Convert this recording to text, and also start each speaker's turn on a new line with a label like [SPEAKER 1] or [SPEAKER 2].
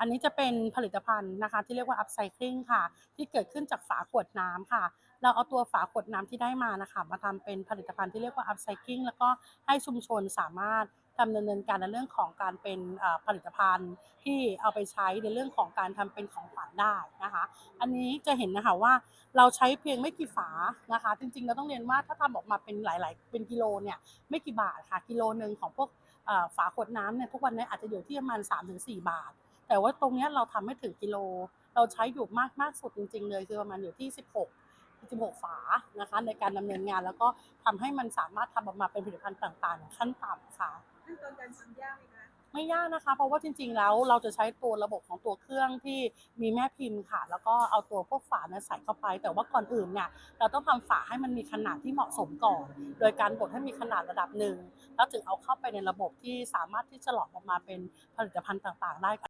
[SPEAKER 1] อันนี้จะเป็นผลิตภัณฑ์นะคะ ที่เรียกว่า upcycling ค่ะ ที่เกิดขึ้นจากฝาขวดน้ำค่ะ เราเอาตัวฝาขวดน้ำที่ได้มานะคะ มาทำเป็นผลิตภัณฑ์ที่เรียกว่า upcycling แล้วก็ให้ชุมชนสามารถดำเนินการในเรื่องของการเป็นผลิตภัณฑ์ที่เอาไปใช้ในเรื่องของการทำเป็นของขวัญได้นะคะ อันนี้จะเห็นนะคะว่าเราใช้เพียงไม่กี่ฝานะคะ จริงๆเราต้องเรียนว่าถ้าทำออกมาเป็นหลาย ๆ เป็นกิโลเนี่ยไม่กี่บาทค่ะ กิโลหนึ่งของพวกฝาขวดน้ำเนี่ยทุกวันนี้อาจจะอยู่ที่ประมาณ 3-4 บาท แต่ว่าตรงเนี้ยเราทำไม่ถึงกิโล เราใช้อยู่มากมากสุดจริง ๆ เลยคือประมาณอยู่ที่ 16 16 ฝานะคะ ในการดำเนินงาน แล้วก็ทำให้มันสามารถทำออกมาเป็นผลิตภัณฑ์ต่างๆ ขั้นต่ำค่ะ
[SPEAKER 2] ขั้นตอนการทำยากไหมคะ
[SPEAKER 1] ไม่ยากนะคะ เพราะว่าจริง ๆ แล้วเราจะใช้ตัวระบบของตัวเครื่องที่มีแม่พิมพ์ค่ะ แล้วก็เอาตัวพวกฝาเนี่ยใส่เข้าไป แต่ว่าก่อนอื่นเนี่ยเราต้องทำฝาให้มันมีขนาดที่เหมาะสมก่อน โดยการบดให้มีขนาดระดับหนึ่งแล้วถึงเอาเข้าไปในระบบที่สามารถที่จะหลอมออกมาเป็นผลิตภัณฑ์ต่าง ๆ ได้